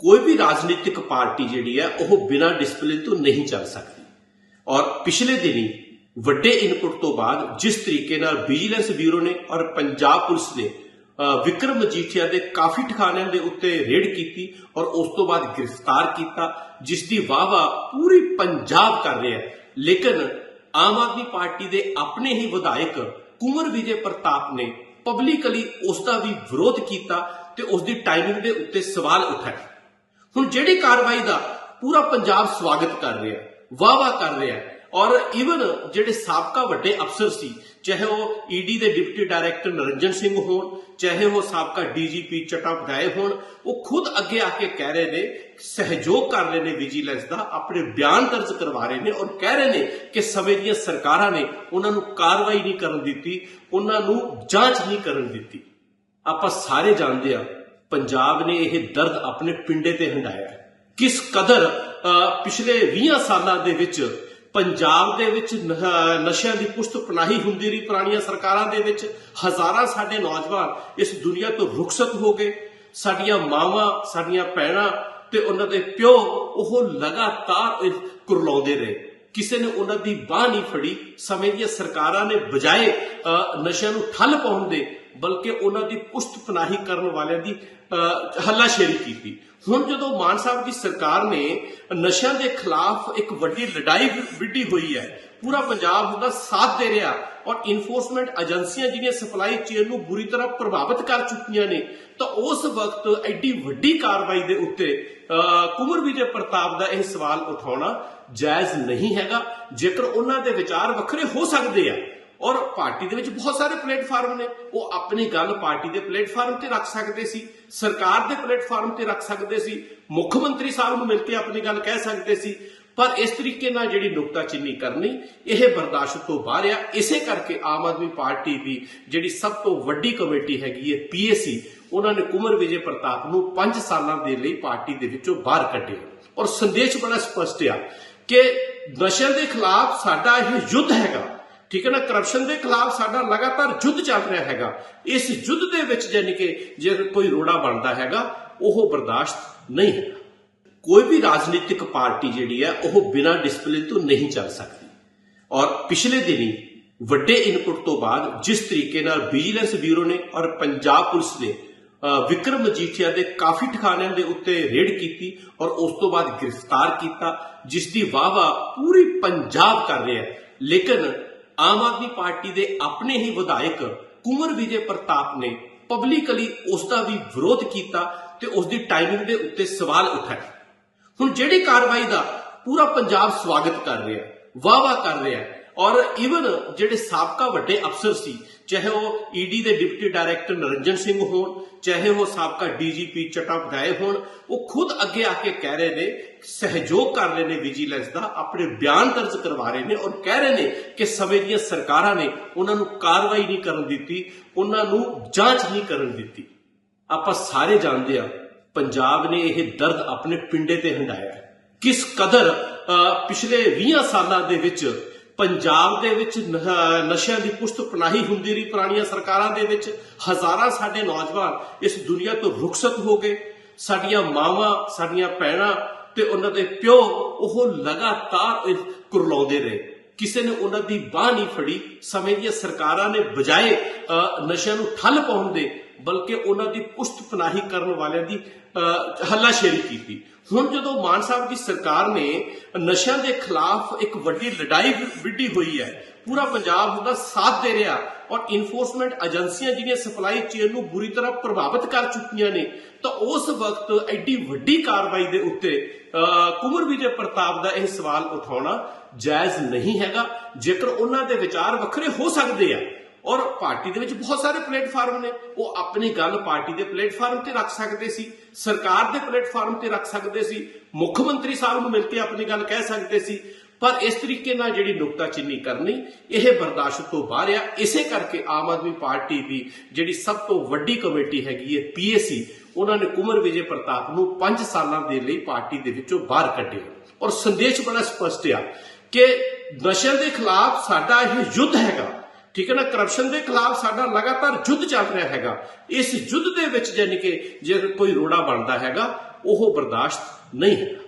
ਕੋਈ ਵੀ ਰਾਜਨੀਤਿਕ ਪਾਰਟੀ ਜਿਹੜੀ ਹੈ, ਉਹ ਬਿਨਾਂ ਡਿਸਪਲਿਨ ਤੋਂ ਨਹੀਂ ਚੱਲ ਸਕਦੀ। ਔਰ ਪਿਛਲੇ ਦਿਨੀ ਵੱਡੇ ਇਨਪੁਟ ਤੋਂ ਬਾਅਦ ਜਿਸ ਤਰੀਕੇ ਨਾਲ ਵਿਜੀਲੈਂਸ ਬਿਊਰੋ ਨੇ ਔਰ ਪੰਜਾਬ ਪੁਲਿਸ ਨੇ ਵਿਕਰਮ ਮਜੀਠੀਆ ਦੇ ਕਾਫੀ ਠਿਕਾਣਿਆਂ ਦੇ ਉੱਤੇ ਰੇਡ ਕੀਤੀ ਔਰ ਉਸ ਤੋਂ ਬਾਅਦ ਗ੍ਰਿਫਤਾਰ ਕੀਤਾ, ਜਿਸ ਦੀ ਵਾਹਵਾ ਪੂਰੀ ਪੰਜਾਬ ਕਰ ਰਿਹਾ ਹੈ। ਲੇਕਿਨ ਆਮ ਆਦਮੀ ਪਾਰਟੀ ਦੇ ਆਪਣੇ ਹੀ ਵਿਧਾਇਕ ਕੁਮਰ ਵਿਜੇ ਪ੍ਰਤਾਪ ਨੇ ਪਬਲਿਕਲੀ ਉਸ ਦਾ ਵੀ ਵਿਰੋਧ ਕੀਤਾ ਤੇ ਉਸ ਦੀ ਟਾਈਮਿੰਗ ਦੇ ਉੱਤੇ ਸਵਾਲ ਉਠਾਇਆ ਹੁਣ ਜਿਹੜੀ ਕਾਰਵਾਈ ਦਾ ਪੂਰਾ ਪੰਜਾਬ ਸਵਾਗਤ ਕਰ ਰਿਹਾ ਵਾਹ ਵਾਹ ਕਰ ਰਿਹਾ ਔਰ ਇਵਨ ਜਿਹੜੇ ਸਾਬਕਾ ਵੱਡੇ ਅਫਸਰ ਸੀ, ਚਾਹੇ ਉਹ ਈਡੀ ਦੇ ਡਿਪਟੀ ਡਾਇਰੈਕਟਰ ਨਰਿੰਜਨ ਸਿੰਘ ਹੋਣ, ਚਾਹੇ ਉਹ ਸਾਬਕਾ ਡੀਜੀਪੀ ਚਟਾਪਧਾਏ ਹੋਣ, ਉਹ ਖੁਦ ਅੱਗੇ ਆ ਕੇ ਕਹਿ ਰਹੇ ਨੇ, ਸਹਿਯੋਗ ਕਰ ਰਹੇ ਨੇ ਵਿਜੀਲੈਂਸ ਦਾ, ਆਪਣੇ ਬਿਆਨ ਦਰਜ ਕਰਵਾ ਰਹੇ ਨੇ ਔਰ ਕਹਿ ਰਹੇ ਨੇ ਕਿ ਸਮੇਂ ਦੀਆਂ ਸਰਕਾਰਾਂ ਨੇ ਉਹਨਾਂ ਨੂੰ ਕਾਰਵਾਈ ਨਹੀਂ ਕਰਨ ਦਿੱਤੀ, ਉਹਨਾਂ ਨੂੰ ਜਾਂਚ ਨਹੀਂ ਕਰਨ ਦਿੱਤੀ। ਆਪਾਂ ਸਾਰੇ ਜਾਣਦੇ ਆ ਪੰਜਾਬ ਨੇ ਇਹ ਦਰਦ ਆਪਣੇ ਪਿੰਡੇ ਤੇ ਹੰਡਾਇਆ ਕਿਸ ਕਦਰ ਅ, ਪਿਛਲੇ 20 ਸਾਲਾਂ ਦੇ ਵਿੱਚ ਪੰਜਾਬ ਦੇ ਵਿੱਚ ਨਸ਼ਿਆਂ ਦੀ ਪੁਸ਼ਤ ਪਨਾਹੀ ਹੁੰਦੀ ਰਹੀ ਪੁਰਾਣੀਆਂ ਸਰਕਾਰਾਂ ਦੇ ਵਿੱਚ ਹਜ਼ਾਰਾਂ ਸਾਡੇ ਨੌਜਵਾਨ ਇਸ ਦੁਨੀਆ ਤੋਂ ਰੁਖਸਤ ਹੋ ਗਏ। ਸਾਡੀਆਂ ਮਾਵਾਂ ਸਾਡੀਆਂ ਭੈਣਾਂ ਤੇ ਉਹਨਾਂ ਦੇ ਪਿਓ ਉਹ ਲਗਾਤਾਰ ਕੁਰਲਾਉਂਦੇ ਰਹੇ। ਕਿਸੇ ਨੇ ਉਹਨਾਂ ਦੀ ਬਾਹ ਨਹੀਂ ਫੜੀ ਸਮੇਂ ਦੀਆਂ ਸਰਕਾਰਾਂ ਨੇ ਬਜਾਏ ਅ, ਨਸ਼ਿਆਂ ਨੂੰ ਠੱਲ ਪਾਉਣ ਦੇ ਬਲਕਿ ਉਹਨਾਂ ਦੀ ਪੁਸ਼ਤ ਪਨਾਹੀ ਕਰਨ ਵਾਲਿਆਂ ਦੀ ਅ, ਹੱਲਾਸ਼ੇਰੀ ਕੀਤੀ। ਹੁਣ ਜਦੋਂ ਮਾਨ ਸਾਹਿਬ ਦੀ ਸਰਕਾਰ ਨੇ ਨਸ਼ਿਆਂ ਦੇ ਖਿਲਾਫ ਇੱਕ ਵੱਡੀ ਲੜਾਈ ਵਿੱਢੀ ਹੋਈ ਹੈ ਪੂਰਾ ਪੰਜਾਬ ਉਹਦਾ ਸਾਥ ਦੇ ਰਿਹਾ ਔਰ ਇਨਫੋਰਸਮੈਂਟ ਏਜੰਸੀਆਂ ਜਿਹੜੀਆਂ ਸਪਲਾਈ ਚੇਨ ਨੂੰ ਬੁਰੀ ਤਰ੍ਹਾਂ ਪ੍ਰਭਾਵਿਤ ਕਰ ਚੁੱਕੀਆਂ ਨੇ ਤਾਂ ਉਸ ਵਕਤ ਐਡੀ ਵੱਡੀ ਕਾਰਵਾਈ ਦੇ ਉੱਤੇ ਅ, ਕੁਮਰ ਵਿਜੇ ਪ੍ਰਤਾਪ ਦਾ ਇਹ ਸਵਾਲ ਉਠਾਉਣਾ ਜਾਇਜ਼ ਨਹੀਂ ਹੈਗਾ। ਜੇਕਰ ਉਹਨਾਂ ਦੇ ਵਿਚਾਰ ਵੱਖਰੇ ਹੋ ਸਕਦੇ ਆ ਔਰ ਪਾਰਟੀ ਦੇ ਵਿੱਚ ਬਹੁਤ ਸਾਰੇ ਪਲੇਟਫਾਰਮ ਨੇ। ਉਹ ਆਪਣੀ ਗੱਲ ਪਾਰਟੀ ਦੇ ਪਲੇਟਫਾਰਮ ਤੇ ਰੱਖ ਸਕਦੇ ਸੀ, ਸਰਕਾਰ ਦੇ ਪਲੇਟਫਾਰਮ ਤੇ ਰੱਖ ਸਕਦੇ ਸੀ, ਮੁੱਖ ਮੰਤਰੀ ਸਾਹਿਬ ਨੂੰ ਮਿਲ ਕੇ ਆਪਣੀ ਗੱਲ ਕਹਿ ਸਕਦੇ ਸੀ। ਪਰ ਇਸ ਤਰੀਕੇ ਨਾਲ ਜਿਹੜੀ ਨੁਕਤਾਚੀਨੀ ਕਰਨੀ, ਇਹ ਬਰਦਾਸ਼ਤ ਤੋਂ ਬਾਹਰ ਆ। ਇਸੇ ਕਰਕੇ ਆਮ ਆਦਮੀ ਪਾਰਟੀ ਦੀ ਜਿਹੜੀ ਸਭ ਤੋਂ ਵੱਡੀ ਕਮੇਟੀ ਹੈਗੀ ਹੈ ਪੀਏਸੀ ਉਹਨਾਂ ਨੇ ਕੁਮਰ ਵਿਜੇ ਪ੍ਰਤਾਪ ਨੂੰ 5 ਸਾਲਾਂ ਦੇ ਲਈ ਪਾਰਟੀ ਦੇ ਵਿੱਚੋਂ ਬਾਹਰ ਕੱਢਿਆ। ਔਰ ਸੰਦੇਸ਼ ਬੜਾ ਸਪਸ਼ਟ ਆ ਕਿ ਨਸ਼ੇ ਦੇ ਖਿਲਾਫ ਸਾਡਾ ਇਹ ਯੁੱਧ ਹੈਗਾ। ਠੀਕ ਹੈ ਨਾ? ਕਰਪਸ਼ਨ ਦੇ ਖਿਲਾਫ ਸਾਡਾ ਲਗਾਤਾਰ ਯੁੱਧ ਚੱਲ ਰਿਹਾ ਹੈਗਾ। ਇਸ ਯੁੱਧ ਦੇ ਵਿੱਚ ਯਾਨੀ ਕਿ ਜੇ ਕੋਈ ਰੋੜਾ ਬਣਦਾ ਹੈਗਾ, ਉਹ ਬਰਦਾਸ਼ਤ ਨਹੀਂ ਹੈ ਕੋਈ ਵੀ ਰਾਜਨੀਤਿਕ ਪਾਰਟੀ ਜਿਹੜੀ ਹੈ, ਉਹ ਬਿਨਾਂ ਡਿਸਪਲਿਨ ਤੋਂ ਨਹੀਂ ਚੱਲ ਸਕਦੀ। ਔਰ ਪਿਛਲੇ ਦਿਨੀ ਵੱਡੇ ਇਨਪੁਟ ਤੋਂ ਬਾਅਦ ਜਿਸ ਤਰੀਕੇ ਨਾਲ ਵਿਜੀਲੈਂਸ ਬਿਊਰੋ ਨੇ ਔਰ ਪੰਜਾਬ ਪੁਲਿਸ ਨੇ ਵਿਕਰਮ ਮਜੀਠੀਆ ਦੇ ਕਾਫੀ ਠਿਕਾਣਿਆਂ ਦੇ ਉੱਤੇ ਰੇਡ ਕੀਤੀ ਔਰ ਉਸ ਤੋਂ ਬਾਅਦ ਗ੍ਰਿਫਤਾਰ ਕੀਤਾ, ਜਿਸ ਦੀ ਵਾਹਵਾ ਪੂਰੀ ਪੰਜਾਬ ਕਰ ਰਿਹਾ ਹੈ। ਲੇਕਿਨ ਆਮ ਆਦਮੀ ਪਾਰਟੀ ਦੇ ਆਪਣੇ ਹੀ ਵਿਧਾਇਕ ਕੁਮਰ ਵਿਜੇ ਪ੍ਰਤਾਪ ਨੇ ਪਬਲਿਕਲੀ ਉਸ ਦਾ ਵੀ ਵਿਰੋਧ ਕੀਤਾ ਤੇ ਉਸ ਦੀ ਟਾਈਮਿੰਗ ਦੇ ਉੱਤੇ ਸਵਾਲ ਉਠਾਏ। ਹੁਣ ਜਿਹੜੀ ਕਾਰਵਾਈ ਦਾ ਪੂਰਾ ਪੰਜਾਬ ਸਵਾਗਤ ਕਰ ਰਿਹਾ ਵਾਹ ਵਾਹ ਕਰ ਰਿਹਾ ਔਰ ਇਵਨ ਜਿਹੜੇ ਸਾਬਕਾ ਵੱਡੇ ਅਫਸਰ ਸੀ ਚਾਹੇ ਉਹ ਈਡੀ ਦੇ ਡਿਪਟੀ ਡਾਇਰੈਕਟਰ ਨਰਿੰਜਨ ਸਿੰਘ ਹੋਣ, ਚਾਹੇ ਉਹ ਸਾਬਕਾ ਡੀਜੀਪੀ ਚਟਾਪਧਾਏ ਹੋਣ, ਉਹ ਖੁਦ ਅੱਗੇ ਆ ਕੇ ਕਹਿ ਰਹੇ ਨੇ, ਸਹਿਯੋਗ ਕਰ ਰਹੇ ਨੇ ਵਿਜੀਲੈਂਸ ਦਾ, ਆਪਣੇ ਬਿਆਨ ਦਰਜ ਕਰਵਾ ਰਹੇ ਨੇ ਔਰ ਕਹਿ ਰਹੇ ਨੇ ਕਿ ਸਮੇਂ ਦੀਆਂ ਸਰਕਾਰਾਂ ਨੇ ਉਹਨਾਂ ਨੂੰ ਕਾਰਵਾਈ ਨਹੀਂ ਕਰਨ ਦਿੱਤੀ, ਉਹਨਾਂ ਨੂੰ ਜਾਂਚ ਨਹੀਂ ਕਰਨ ਦਿੱਤੀ। ਆਪਾਂ ਸਾਰੇ ਜਾਣਦੇ ਆ, ਪੰਜਾਬ ਨੇ ਇਹ ਦਰਦ ਆਪਣੇ ਪਿੰਡੇ ਤੇ ਹੰਡਾਇਆ ਕਿਸ ਕਦਰ ਪਿਛਲੇ 20 ਸਾਲਾਂ ਦੇ ਵਿੱਚ ਪੰਜਾਬ ਦੇ ਵਿੱਚ ਨਸ਼ਿਆਂ ਦੀ ਪੁਸ਼ਤ ਪਨਾਹੀ ਹੁੰਦੀ ਰਹੀ ਪੁਰਾਣੀਆਂ ਸਰਕਾਰਾਂ ਦੇ ਵਿੱਚ। ਹਜ਼ਾਰਾਂ ਸਾਡੇ ਨੌਜਵਾਨ ਇਸ ਦੁਨੀਆ ਤੋਂ ਰੁਖਸਤ ਹੋ ਗਏ। ਸਾਡੀਆਂ ਮਾਵਾਂ, ਸਾਡੀਆਂ ਭੈਣਾਂ ਤੇ ਉਹਨਾਂ ਦੇ ਪਿਓ ਉਹ ਲਗਾਤਾਰ ਕੁਰਲਾਉਂਦੇ ਰਹੇ। ਕਿਸੇ ਨੇ ਉਹਨਾਂ ਦੀ ਬਾਹ ਨਹੀਂ ਫੜੀ ਸਮੇਂ ਦੀਆਂ ਸਰਕਾਰਾਂ ਨੇ ਬਜਾਏ ਨਸ਼ਿਆਂ ਨੂੰ ਠੱਲ ਪਾਉਣ ਦੇ ਬਲਕਿ ਉਹਨਾਂ ਦੀ ਪੁਸ਼ਤ ਪਨਾਹੀ ਕਰਨ ਵਾਲਿਆਂ ਦੀ ਹੱਲਾਸ਼ੇਰੀ ਕੀਤੀ। ਹੁਣ ਜਦੋਂ ਮਾਨ ਸਾਹਿਬ ਦੀ ਸਰਕਾਰ ਨੇ ਨਸ਼ਿਆਂ ਦੇ ਖਿਲਾਫ ਇੱਕ ਵੱਡੀ ਲੜਾਈ ਵਿੱਢੀ ਹੋਈ ਹੈ ਪੂਰਾ ਪੰਜਾਬ ਉਹਦਾ ਸਾਥ ਦੇ ਰਿਹਾ ਔਰ ਇਨਫੋਰਸਮੈਂਟ ਏਜੰਸੀਆਂ ਜਿਹੜੀਆਂ ਸਪਲਾਈ ਚੇਨ ਨੂੰ ਬੁਰੀ ਤਰ੍ਹਾਂ ਪ੍ਰਭਾਵਿਤ ਕਰ ਚੁੱਕੀਆਂ ਨੇ ਤਾਂ ਉਸ ਵਕਤ ਐਡੀ ਵੱਡੀ ਕਾਰਵਾਈ ਦੇ ਉੱਤੇ ਅ, ਕੁਮਰ ਵਿਜੇ ਪ੍ਰਤਾਪ ਦਾ ਇਹ ਸਵਾਲ ਉਠਾਉਣਾ ਜਾਇਜ਼ ਨਹੀਂ ਹੈਗਾ, ਜੇਕਰ ਉਹਨਾਂ ਦੇ ਵਿਚਾਰ ਵੱਖਰੇ ਹੋ ਸਕਦੇ ਆ। ਔਰ ਪਾਰਟੀ ਦੇ ਵਿੱਚ ਬਹੁਤ ਸਾਰੇ ਪਲੇਟਫਾਰਮ ਨੇ। ਉਹ ਆਪਣੀ ਗੱਲ ਪਾਰਟੀ ਦੇ ਪਲੇਟਫਾਰਮ ਤੇ ਰੱਖ ਸਕਦੇ ਸੀ, ਸਰਕਾਰ ਦੇ ਪਲੇਟਫਾਰਮ ਤੇ ਰੱਖ ਸਕਦੇ ਸੀ, ਮੁੱਖ ਮੰਤਰੀ ਸਾਹਿਬ ਨੂੰ ਮਿਲ ਕੇ ਆਪਣੀ ਗੱਲ ਕਹਿ ਸਕਦੇ ਸੀ। ਪਰ ਇਸ ਤਰੀਕੇ ਨਾਲ ਜਿਹੜੀ ਨੁਕਤਾਚੀਨੀ ਕਰਨੀ, ਇਹ ਬਰਦਾਸ਼ਤ ਤੋਂ ਬਾਹਰ ਆ। ਇਸੇ ਕਰਕੇ ਆਮ ਆਦਮੀ ਪਾਰਟੀ ਦੀ ਜਿਹੜੀ ਸਭ ਤੋਂ ਵੱਡੀ ਕਮੇਟੀ ਹੈਗੀ ਹੈ ਪੀਏਸੀ ਉਹਨਾਂ ਨੇ ਕੁਮਰ ਵਿਜੇ ਪ੍ਰਤਾਪ ਨੂੰ 5 ਸਾਲਾਂ ਦੇ ਲਈ ਪਾਰਟੀ ਦੇ ਵਿੱਚੋਂ ਬਾਹਰ ਕੱਢਿਆ। ਔਰ ਸੰਦੇਸ਼ ਬੜਾ ਸਪਸ਼ਟ ਆ ਕਿ ਨਸ਼ਿਆਂ ਦੇ ਖਿਲਾਫ ਸਾਡਾ ਇਹ ਯੁੱਧ ਹੈਗਾ, ਠੀਕ ਹੈ ਨਾ? ਕਰਪਸ਼ਨ ਦੇ ਖਿਲਾਫ ਸਾਡਾ ਲਗਾਤਾਰ ਯੁੱਧ ਚੱਲ ਰਿਹਾ ਹੈਗਾ। ਇਸ ਯੁੱਧ ਦੇ ਵਿੱਚ ਯਾਨੀ ਕਿ ਜੇ ਕੋਈ ਰੋੜਾ ਬਣਦਾ ਹੈਗਾ, ਉਹ ਬਰਦਾਸ਼ਤ ਨਹੀਂ ਹੈ